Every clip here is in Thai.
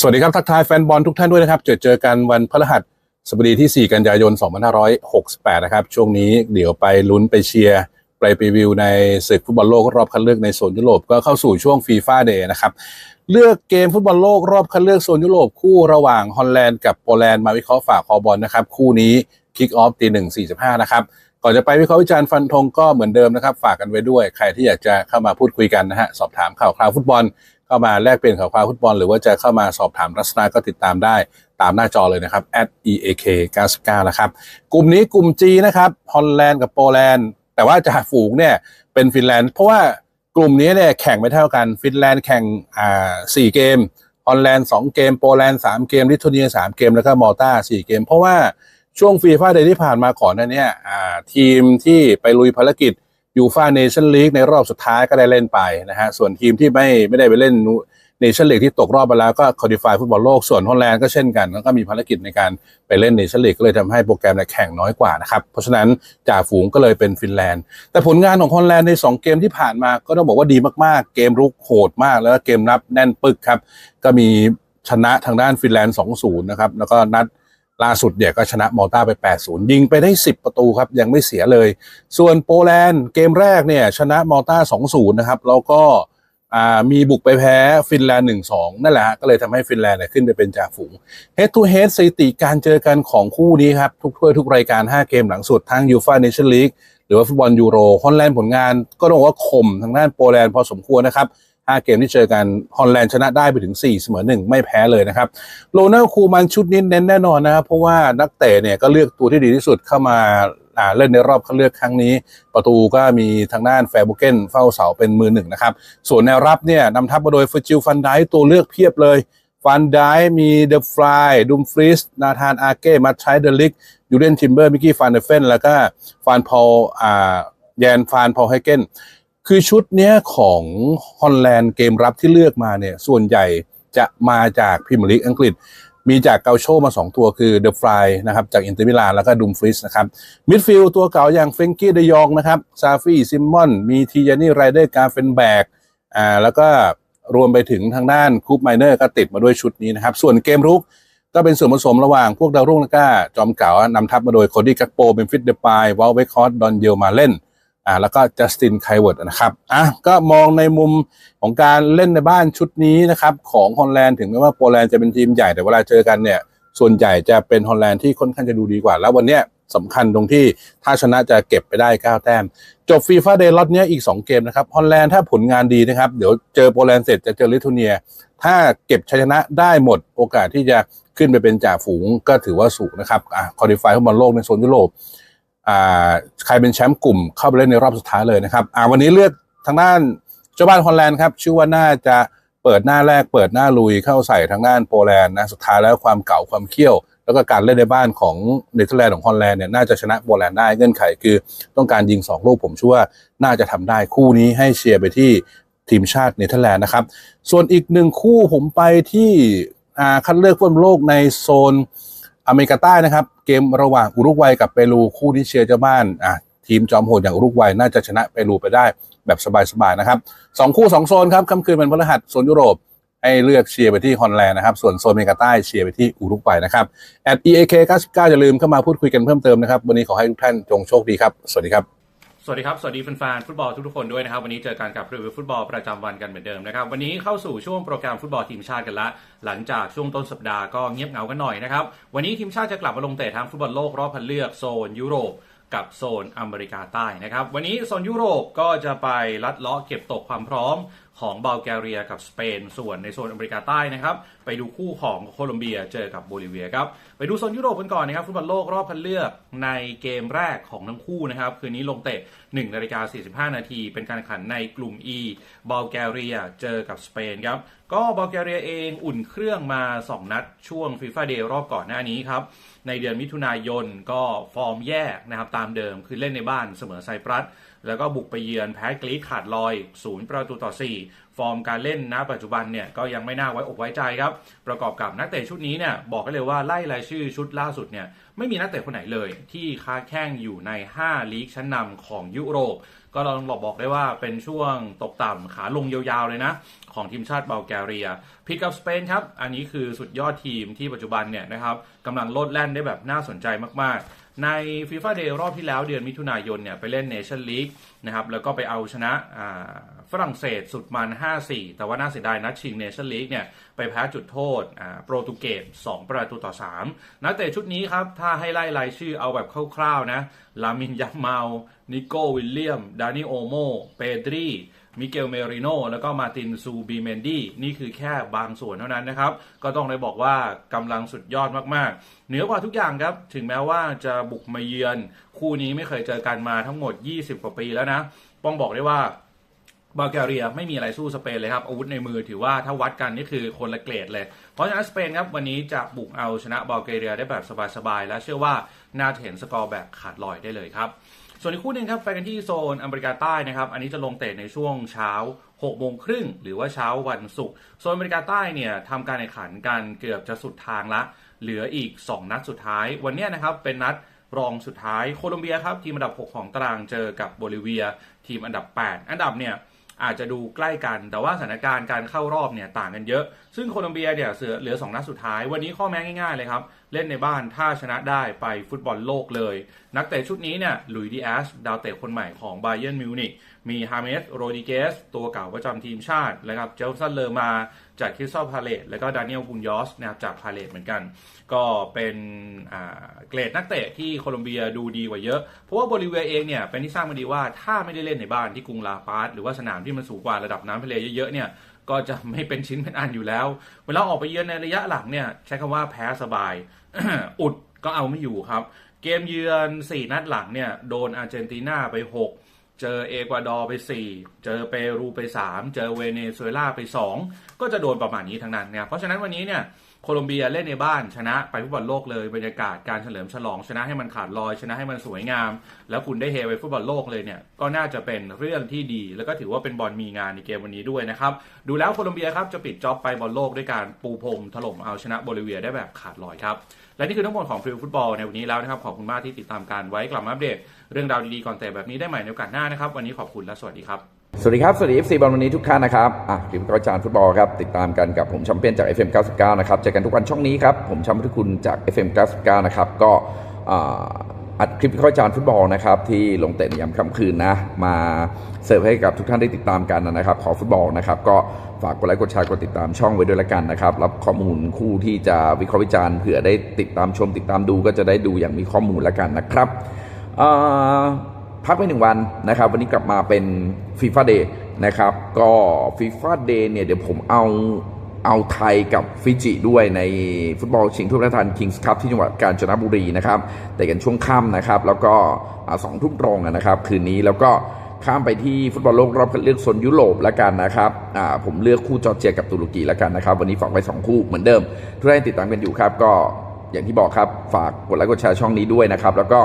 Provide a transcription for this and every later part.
สวัสดีครับ ทักทายแฟนบอลทุกท่านด้วยนะครับ เจอเจอกันวันพฤหัสบดีที่ 4 กันยายน 2568 นะครับ ช่วงนี้เดี๋ยวไปลุ้นไปเชียร์ไปรีวิวในศึกฟุตบอลโลกรอบคัดเลือกในโซนยุโรปก็เข้าสู่ช่วงฟีฟ่าเดย์นะครับ เลือกเกมฟุตบอลโลกรอบคัดเลือกโซนยุโรปคู่ระหว่างฮอลแลนด์กับโปแลนด์มาวิเคราะห์ฝากคอบอลนะครับ คู่นี้คิกออฟตีหนึ่งสี่สิบห้านะครับก่อนจะไปวิเคราะห์วิจารณ์ฟันธงก็เหมือนเดิมนะครับ ฝากกันไว้ด้วย ใครที่อยากจะเข้ามาพูดคุยกันนะฮะสอบถามข่าวคราวฟุตบอล เข้ามาแลกเปลี่ยนข่าวคราวฟุตบอล หรือว่าจะเข้ามาสอบถามลักษณะก็ติดตามได้ตามหน้าจอเลยนะครับ @eak 99นะครับ กลุ่มนี้กลุ่ม G นะครับฮอลแลนด์กับโปแลนด์ แต่ว่าจ่าฝูงเนี่ยเป็นฟินแลนด์ เพราะว่ากลุ่มนี้เนี่ยแข่งไม่เท่ากัน ฟินแลนด์แข่งอ่าสี่เกมฮอลแลนด์สองเกม โปแลนด์สามเกม ลิทัวเนียสามเกม แล้วก็มอลตาสี่เกม เพราะว่าช่วงฟีฟ่าเดย์ที่ผ่านมาก่อนนั้นเนี่ยอ่าทีมที่ไปลุยภารกิจ ยูฟาเนชั่นลีกในรอบสุดท้ายก็ได้เล่นไปนะฮะส่วนทีมที่ไม่ไม่ได้ไปเล่นเนชั่นลีกที่ตกรอบไปแล้วก็คอดิฟายฟุตบอลโลกส่วนฮอลแลนด์ก็เช่นกันแล้วก็มีภารกิจในการไปเล่นเนชั่นลีกก็เลยทำให้โปรแกรมเนี่ยแข่งน้อยกว่านะครับ เพราะฉะนั้นจ่าฝูงก็เลยเป็นฟินแลนด์ แต่ผลงานของฮอลแลนด์ใน 2 เกมที่ผ่านมาก็ต้องบอกว่าดีมากๆ เกมรุกโหดมาก แล้วก็เกมรับแน่นปึกครับ ก็มีชนะทางด้านฟินแลนด์ 2-0 นะครับ แล้วก็นัด ล่าสุดเนี่ยก็ชนะมอลตาไป 8-0 ยิงไปได้ 10 ประตูครับ ยังไม่เสียเลย ส่วนโปแลนด์เกมแรกเนี่ยชนะมอลตา2-0 นะครับ แล้วก็มีบุกไปแพ้ฟินแลนด์1-2 นั่นแหละฮะก็เลยทำให้ฟินแลนด์เนี่ยขึ้นไปเป็นจ่าฝูง Head to Head สถิติการเจอกันของคู่นี้ครับ ทุกถ้วยทุกรายการ 5 เกมหลังสุดทั้งยูฟาเนชั่นลีกหรือว่าฟุตบอลยูโรฮอลแลนด์ผลงาน ก็ต้องบอกว่าข่มทางด้านโปแลนด์พอสมควรนะครับ 5 เกมที่เจอกันฮอลแลนด์ชนะได้ไปถึง 4 เสมอ 1 ไม่แพ้เลยนะครับโรนัลคูมันชุดนี้เน้นแน่นอนนะครับเพราะว่านักเตะเนี่ยก็เลือกตัวที่ดีที่สุดเข้ามาเล่นในรอบคัดเลือกครั้งนี้ ประตูก็มีทางด้านแฟร์บุเกนเฝ้าเสาเป็นมือหนึ่งนะครับ ส่วนแนวรับเนี่ยนำทัพมาโดยฟิจิลฟันไดตัวเลือกเพียบเลย ฟันไดมีเดอะฟลายดุมฟริสนาธานอาเก้มาใช้เดลิกยูเดนทิมเบอร์มิกกี้ฟานเดเฟนแล้วก็ฟานพอลอ่าแยนฟานพอลไฮเกน คือชุดเนี้ยของฮอลแลนด์เกมรับที่เลือกมาเนี่ย ส่วนใหญ่จะมาจากพรีเมียร์ลีกอังกฤษ มีจากเกาโชมา 2 ตัวคือเดอะฟลายนะครับ จากอินเตอร์มิลานแล้วก็ดุมฟริสนะครับมิดฟิลด์ตัวเก่าอย่างเฟงกี้เดยองนะครับซาฟี่ซิมมอนมีทียานี่ไรเดอร์กาเฟนแบกอ่าแล้วก็รวมไปถึงทางด้านคูปไมเนอร์ก็ติดมาด้วยชุดนี้นะครับ ส่วนเกมรุกก็เป็นส่วนผสมระหว่างพวกดาวรุ่งแล้วก็จอมเก่านำทัพมาโดยโคดี้กักโปเป็นฟิตเดปายวอลเวคอร์ดดอนเยลมาเล่น อ่าแล้วก็จัสตินไคเวิร์ดนะครับอะก็มองในมุมของการเล่นในบ้านชุดนี้นะครับของฮอลแลนด์ถึงแม้ว่าโปแลนด์จะเป็นทีมใหญ่แต่เวลาเจอกันเนี่ยส่วนใหญ่จะเป็นฮอลแลนด์ที่ค่อนข้างจะดูดีกว่า แล้ววันเนี้ยสำคัญตรงที่ถ้าชนะจะเก็บไปได้ 9 แต้ม จบฟีฟ่าเดย์ล็อตเนี้ยอีก 2 เกมนะครับฮอลแลนด์ถ้าผลงานดีนะครับ เดี๋ยวเจอโปแลนด์เสร็จจะเจอลิทัวเนีย ถ้าเก็บชัยชนะได้หมดโอกาสที่จะขึ้นไปเป็นจ่าฝูงก็ถือว่าสูงนะครับอ่าคอดิฟายฟุตบอลโลกในโซนยุโรป ใครเป็นแชมป์กลุ่มเข้าไปเล่นในรอบสุดท้ายเลยนะครับวันนี้เลือกทางด้านเจ้าบ้านฮอลแลนด์ครับชื่อว่าน่าจะเปิดหน้าแรกเปิดหน้าลุยเข้าใส่ทางด้านโปแลนด์นะสุดท้ายแล้วความเก่าความเขี้ยว แล้วก็การเล่นในบ้านของเนเธอร์แลนด์ของฮอลแลนด์เนี่ยน่าจะชนะโปแลนด์ได้เงื่อนไขคือต้องการยิง 2 ลูกผมเชื่อว่าน่าจะทำได้คู่นี้ให้เชียร์ไปที่ทีมชาติเนเธอร์แลนด์นะครับ ส่วนอีกหนึ่งคู่ผมไปที่คัดเลือกฟุตบอลโลกในโซน อเมริกาใต้นะครับ เกมระหว่างอุรุกวัยกับเปรูคู่ที่เชียร์เจ้าบ้านอะทีมจอมโหดอย่างอุรุกวัยน่าจะชนะเปรูไปได้แบบสบายๆนะครับสองคู่สองโซนครับค่ำคืนเป็นพฤหัสโซนยุโรปให้เลือกเชียร์ไปที่ฮอนแลนด์นะครับ ส่วนโซนอเมริกาใต้เชียร์ไปที่อุรุกวัยนะครับ at eak 99อย่าลืมเข้ามาพูดคุยกันเพิ่มเติมนะครับ วันนี้ขอให้ทุกท่านจงโชคดีครับ สวัสดีครับ สวัสดีครับ สวัสดีแฟนๆฟุตบอลทุกๆคนด้วยนะครับ วันนี้เจอกันกับรีวิวฟุตบอลประจำวันกันเหมือนเดิมนะครับ วันนี้เข้าสู่ช่วงโปรแกรมฟุตบอลทีมชาติกันละ หลังจากช่วงต้นสัปดาห์ก็เงียบเหงากันหน่อยนะครับ วันนี้ทีมชาติจะกลับมาลงเตะทั้งฟุตบอลโลกรอบคัดเลือกโซนยุโรปกับโซนอเมริกาใต้นะครับ วันนี้โซนยุโรปก็จะไปลัดเลาะเก็บตกความพร้อม ของบัลแกเรียกับสเปน ส่วนในโซนอเมริกาใต้นะครับ ไปดูคู่ของโคลอมเบียเจอกับโบลิเวียครับ ไปดูโซนยุโรปกันก่อนนะครับฟุตบอลโลกรอบคัดเลือกในเกมแรกของทั้งคู่นะครับ คืนนี้ลงเตะ1นาฬิกา45 นาที เป็นการแข่งขันในกลุ่ม E บัลแกเรียเจอกับสเปนครับ ก็บัลแกเรียเองอุ่นเครื่องมา 2 นัดช่วงฟีฟ่าเดย์รอบก่อนหน้านี้ครับในเดือนมิถุนายนก็ฟอร์มแย่นะครับตามเดิมคือเล่นในบ้านเสมอไซปรัส แล้วก็บุกไปเยือนแพ้กรีขาดลอย 0 ประตูต่อ 4 ฟอร์มการเล่นณปัจจุบันเนี่ยก็ยังไม่น่าไว้อกไว้ใจครับ ประกอบกับนักเตะชุดนี้เนี่ยบอกกันเลยว่าไล่รายชื่อชุดล่าสุดเนี่ยไม่มีนักเตะคนไหนเลย ที่ค้าแข้งอยู่ใน 5 ลีกชั้นนำของยุโรป ก็เราบอกได้ว่าเป็นช่วงตกต่ำขาลงยาวๆเลยนะของทีมชาติบัลแกเรียผิดกับสเปนครับ อันนี้คือสุดยอดทีมที่ปัจจุบันเนี่ยนะครับกำลังโลดแล่นได้แบบน่าสนใจมากๆ ใน FIFA Day รอบที่แล้วเดือนมิถุนายนเนี่ยไปเล่น Nation League นะครับแล้วก็ไปเอาชนะฝรั่งเศสสุดมัน 5-4 แต่ว่าน่าเสียดายนัดชิง Nation League เนี่ยไปแพ้จุดโทษโปรตุเกส2 ประตูต่อ 3 นักเตะชุดนี้ครับ ถ้าให้ไล่รายชื่อเอาแบบคร่าวๆนะ ลามินยักเมา นิโก้วิลเลียม ดานิโอโม เปดรี มิเกลเมริโนแล้วก็มาตินซูบีเมนดี้นี่คือแค่บางส่วนเท่านั้นนะครับ ก็ต้องเลยบอกว่ากำลังสุดยอดมากๆ เหนือกว่าทุกอย่างครับ ถึงแม้ว่าจะบุกมาเยือน คู่นี้ไม่เคยเจอกันมาทั้งหมด 20 กว่าปีแล้วนะป้องบอกได้ว่าบัลแกเรียไม่มีอะไรสู้สเปนเลยครับ อาวุธในมือถือว่าถ้าวัดกันนี่คือคนละเกรดเลย เพราะฉะนั้นสเปนครับวันนี้จะบุกเอาชนะบัลแกเรียได้แบบสบายๆ และเชื่อว่าน่าจะเห็นสกอร์แบบขาดลอยได้เลยครับ ส่วนอีกคู่หนึ่งครับไปกันที่โซนอเมริกาใต้นะครับอันนี้จะลงเตะในช่วงเช้า6โมงครึ่งหรือว่าเช้าวันศุกร์โซนอเมริกาใต้เนี่ยทำการแข่งขันกันเกือบจะสุดทางละ เหลืออีก 2 นัดสุดท้าย วันนี้นะครับเป็นนัดรองสุดท้ายโคลอมเบียครับทีมอันดับ 6 ของตารางเจอกับโบลิเวีย ทีมอันดับ 8 อันดับเนี่ยอาจจะดูใกล้กัน แต่ว่าสถานการณ์การเข้ารอบเนี่ยต่างกันเยอะ ซึ่งโคลอมเบียเนี่ยเสือเหลือ 2 นัดสุดท้าย วันนี้ข้อแม้ง่ายๆเลยครับ เล่นในบ้านถ้าชนะได้ไปฟุตบอลโลกเลย นักเตะชุดนี้เนี่ยลุยดีแอสดาวเตะคนใหม่ของไบเ e นมิวนิกมีฮาเมสโรดิเกสตัวเก่าประจำทีมชาตินะครับเจลสันเลอร์มาจากคริสตัลพาเลตแล้วก็ดานิเอลบุนยอสนะครับจากพาเลตเหมือนกัน ก็เป็นเกรดนักเตะที่โคลอมเบียดูดีกว่าเยอะ เพราะว่าโบลิเวียเองเนี่ยเป็นที่ทราบมาดีว่าถ้าไม่ได้เล่นในบ้านที่กรุงลาปาสหรือว่าสนามที่มันสูงกว่าระดับน้ำทะเลเยอะๆเนี่ย ก็จะไม่เป็นชิ้นเป็นอันอยู่แล้ว เวลาออกไปเยือนในระยะหลังเนี่ย ใช้คำว่าแพ้สบาย อุดก็เอาไม่อยู่ครับ เกมเยือน 4 นัดหลังเนี่ย โดนอาร์เจนตินาไป 6 เจอเอกวาดอร์ไป 4 เจอเปรูไป 3 เจอเวเนซุเอลาไป 2 ก็จะโดนประมาณนี้ทั้งนั้นเนี่ยเพราะฉะนั้นวันนี้เนี่ย โคลอมเบียเล่นในบ้านชนะไปฟุตบอลโลกเลยบรรยากาศการเฉลิมฉลอง ชนะให้มันขาดลอย ชนะให้มันสวยงาม แล้วคุณได้เฮไปฟุตบอลโลกเลยเนี่ยก็น่าจะเป็นเรื่องที่ดี แล้วก็ถือว่าเป็นบอลมีงานในเกมวันนี้ด้วยนะครับดูแล้วโคลอมเบียครับจะปิดจ็อบไปบอลโลกด้วยการปูพรมถล่มเอาชนะโบลิเวียได้แบบขาดลอยครับและนี่คือทั้งหมดของฟรีฟุตบอลในวันนี้แล้วนะครับขอบคุณมากที่ติดตามการไว้กลับมาอัปเดต เรื่องราวดีๆก่อนแต่แบบนี้ได้ใหม่ในโอกาสหน้านะครับวันนี้ขอบคุณและสวัสดีครับ สวัสดีครับ สวัสดี FC บอลวันนี้ทุกท่านนะครับอะคลิปอาจารย์ฟุตบอลครับ ติดตามกันกับผมแชมเปี้ยนจาก FM 99 นะครับเจอกันทุกวันช่องนี้ครับ ผมแชมป์ทุกคุณจาก FM 99 นะครับ ก็อ่อัดคลิปวิเคราะห์อจารย์ฟุตบอลนะครับที่ลงเตะในยามค่ำคืนนะ มาเสิร์ฟให้กับทุกท่านได้ติดตามกันนะครับ ขอฟุตบอลนะครับ ก็ฝากกดไลค์กดแชร์กดติดตามช่องไว้ด้วยละกันนะครับ รับข้อมูลคู่ที่จะวิเคราะห์วิจารณ์เผื่อได้ติดตามชมติดตามดูก็จะได้ดูอย่างมีข้อมูลละกันนะครับอ่า พักไปหนึ่งวันนะครับ วันนี้กลับมาเป็นฟีฟ่าเดย์นะครับ ก็ฟีฟ่าเดย์เนี่ยเดี๋ยวผมเอาเอาไทยกับฟิจิด้วยในฟุตบอลชิงถ้วยพระราชทานคิงส์คัพที่จังหวัดกาญจนบุรีนะครับแต่กันช่วงค่ำนะครับ แล้วก็สองทุ่มตรงนะครับ คืนนี้แล้วก็ข้ามไปที่ฟุตบอลโลกรอบคัดเลือกโซนยุโรปแล้วกันนะครับผมเลือกคู่จอร์เจียกับตุรกีแล้วกันนะครับ วันนี้ฝากไว้สองคู่เหมือนเดิมทุกท่านติดตามกันอยู่ครับก็ อย่างที่บอกครับฝากกดไลค์กดแชร์ช่องนี้ด้วยนะครับ แล้วก็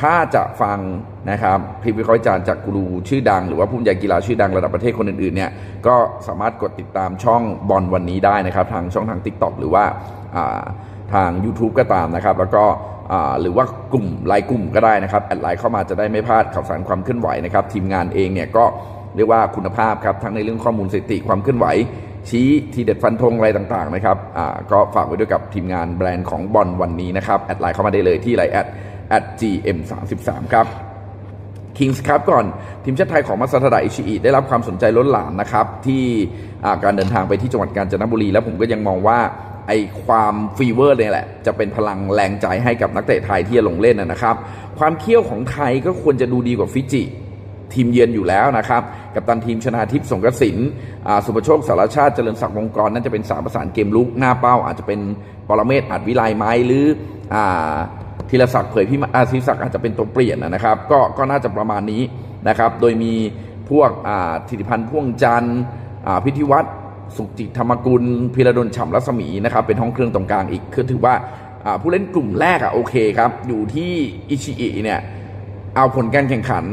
ถ้าจะฟังนะครับคลิปวิเคราะห์วิจารณ์จากกูรูชื่อดัง หรือว่าผู้บรรยายกีฬาชื่อดังระดับประเทศคนอื่นๆเนี่ยก็สามารถกดติดตามช่องบอลวันนี้ได้นะครับ ทางช่องทาง TikTok หรือว่าทาง YouTube ก็ตามนะครับ แล้วก็หรือว่ากลุ่มไลน์กลุ่มก็ได้นะครับแอดไลน์เข้ามาจะได้ไม่พลาดข่าวสารความเคลื่อนไหวนะครับทีมงานเองเนี่ยก็เรียกว่าคุณภาพครับทั้งในเรื่องข้อมูลสถิติความเคลื่อนไหว ชี้ทีเด็ดฟันธงอะไรต่างๆนะครับอ่าก็ฝากไว้ด้วยกับทีมงานแบรนด์ของบอลวันนี้นะครับ แอดไลน์เข้ามาได้เลยที่ไลน์แอด at gm 3 3ครับคิงส์ครับก่อน ทีมชาติไทยของมาซาทดะอิชิอิได้รับความสนใจล้นหลามนะครับ ที่อ่าการเดินทางไปที่จังหวัดกาญจนบุรี แล้วผมก็ยังมองว่าไอความฟีเวอร์เนี่ยแหละ จะเป็นพลังแรงใจให้กับนักเตะไทยที่จะลงเล่นนะนะครับ ความเขี้ยวของไทยก็ควรจะดูดีกว่าฟิจิ ทีมเยือนอยู่แล้วนะครับ กับตันทีมชนาทิพย์สงกระสินสุประโชคสารชาติเจริญศักดิ์วงกรนั่นจะเป็นสามประสานเกมลุกหน้าเป้า อาจจะเป็นปรเมศอาจวิไลไม้หรือธีรศักดิ์เผยพิมาอาธีรศักดิ์อาจจะเป็นตัวเปลี่ยนนะครับ ก็ก็น่าจะประมาณนี้นะครับ โดยมีพวกธิติพันธ์พ่วงจันทร์พิธิวัตรสุจิตธรรมกุลพิรดลฉ่ำรัศมีนะครับ เป็นห้องเครื่องตรงกลางอีกคือถือว่าอ่าผู้เล่นกลุ่มแรกอะโอเคครับ อยู่ที่อิชิอิเนี่ยเอาผลการแข่งขัน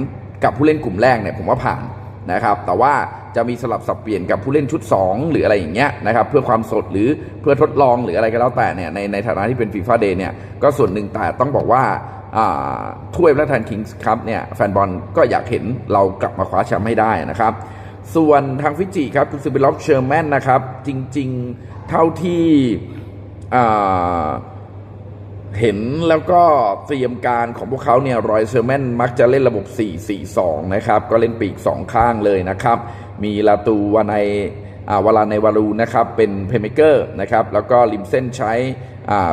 กับผู้เล่นกลุ่มแรกเนี่ยผมว่าผ่านนะครับ แต่ว่าจะมีสลับสับเปลี่ยนกับผู้เล่นชุด 2 หรืออะไรอย่างเงี้ยนะครับเพื่อความสดหรือเพื่อทดลองหรืออะไรก็แล้วแต่เนี่ยในในฐานะที่เป็นฟีฟ่าเดย์เนี่ยก็ส่วนหนึ่งแต่ต้องบอกว่าถ้วยพระราชทานคิงส์คัพเนี่ยแฟนบอลก็อยากเห็นเรากลับมาคว้าแชมป์ให้ได้นะครับ ส่วนทางฟิจิครับคุณซิบิลอฟเชอร์แมนนะครับ จริง ๆ เท่าที่ เห็นแล้วก็เตรียมการของพวกเขาเนี่ยรอยเซอร์แมนมักจะเล่นระบบ 4-4-2 นะครับ ก็เล่นปีก 2 ข้างเลยนะครับ มีลาตูวาในอ่าวลาในวารูนะครับ เป็นเพเมเกอร์นะครับ แล้วก็ริมเส้นใช้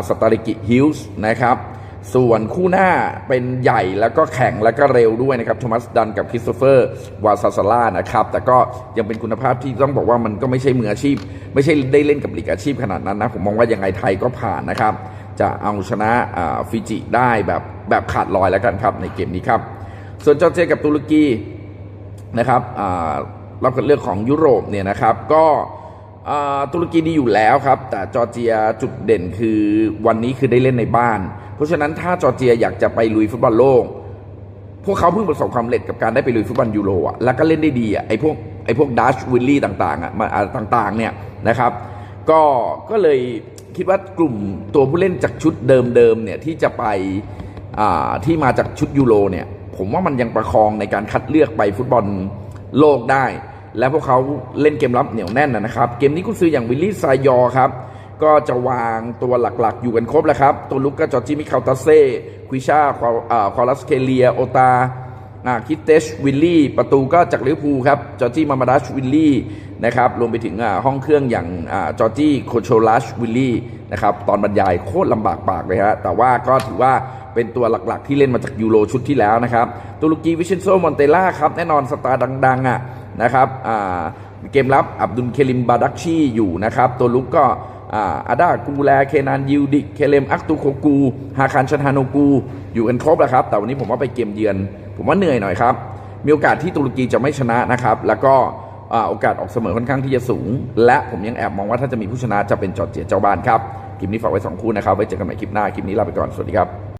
สตาริกิฮิลส์นะครับ ส่วนคู่หน้าเป็นใหญ่แล้วก็แข็งแล้วก็เร็วด้วยนะครับโทมัสดันกับคริสโตเฟอร์วาซาซาร่านะครับ แต่ก็ยังเป็นคุณภาพที่ต้องบอกว่ามันก็ไม่ใช่มืออาชีพ ไม่ใช่ได้เล่นกับลีกอาชีพขนาดนั้นนะ ผมมองว่ายังไงไทยก็ผ่านนะครับ จะเอาชนะฟิจิได้แบบแบบขาดลอยแล้วกันครับในเกมนี้ครับ ส่วนจอร์เจียกับตุรกีนะครับรอบคัดเลือกของยุโรปเนี่ยนะครับก็ตุรกีดีอยู่แล้วครับ แต่จอร์เจียจุดเด่นคือวันนี้คือได้เล่นในบ้าน เพราะฉะนั้นถ้าจอร์เจียอยากจะไปลุยฟุตบอลโลก พวกเขาเพิ่งประสบความสำเร็จกับการได้ไปลุยฟุตบอลยูโรอะแล้วก็เล่นได้ดีอะไอ้พวกไอ้พวกดัชวิลลี่ต่างๆอะมาต่างๆเนี่ยนะครับ ก็ก็เลย คิดว่ากลุ่มตัวผู้เล่นจากชุดเดิมๆเนี่ยที่จะไปที่มาจากชุดยูโรเนี่ย ผมว่ามันยังประคองในการคัดเลือกไปฟุตบอลโลกได้ และพวกเขาเล่นเกมรับเหนียวแน่นนะครับ เกมนี้กุนซืออย่างวิลลี่ซายอครับ ก็จะวางตัวหลักๆ อยู่กันครบแล้วครับ ตัวลุกก็จอร์จิมิคาลตาเซ่ควิชาควาอ่าควาลัสเคเลียโอตา คิเตชวิลลี่ประตูก็จากลิเวอร์พูลครับจอร์จี้มามาดัชวิลลี่นะครับรวมไปถึงห้องเครื่องอย่างจอร์จี้โคโชลัชวิลลี่นะครับตอนบรรยายโคตรลำบากปากเลยฮะแต่ว่าก็ถือว่าเป็นตัวหลักๆ ที่เล่นมาจากยูโรชุดที่แล้วนะครับตุรกีวิเชนโซมอนเตล่าครับแน่นอนสตาร์ดังๆอะนะครับเกมรับอับดุลเคลิมบาดักชีอยู่นะครับตัวลุกก็อาดากูแลเคนานยิวดิเคเลมอักตุโคกูฮาคารชันฮาโนกูอยู่กันครบแล้วครับแต่วันนี้ผมว่าไปเกมเยือน ผมว่าเหนื่อยหน่อยครับ มีโอกาสที่ตุรกีจะไม่ชนะนะครับ แล้วก็โอกาสออกเสมอค่อนข้างที่จะสูง และผมยังแอบมองว่าถ้าจะมีผู้ชนะจะเป็นจอร์เจียเจ้าบ้านครับ คลิปนี้ฝากไว้สองคู่นะครับ ไว้เจอกันใหม่คลิปหน้า คลิปนี้ลาไปก่อน สวัสดีครับ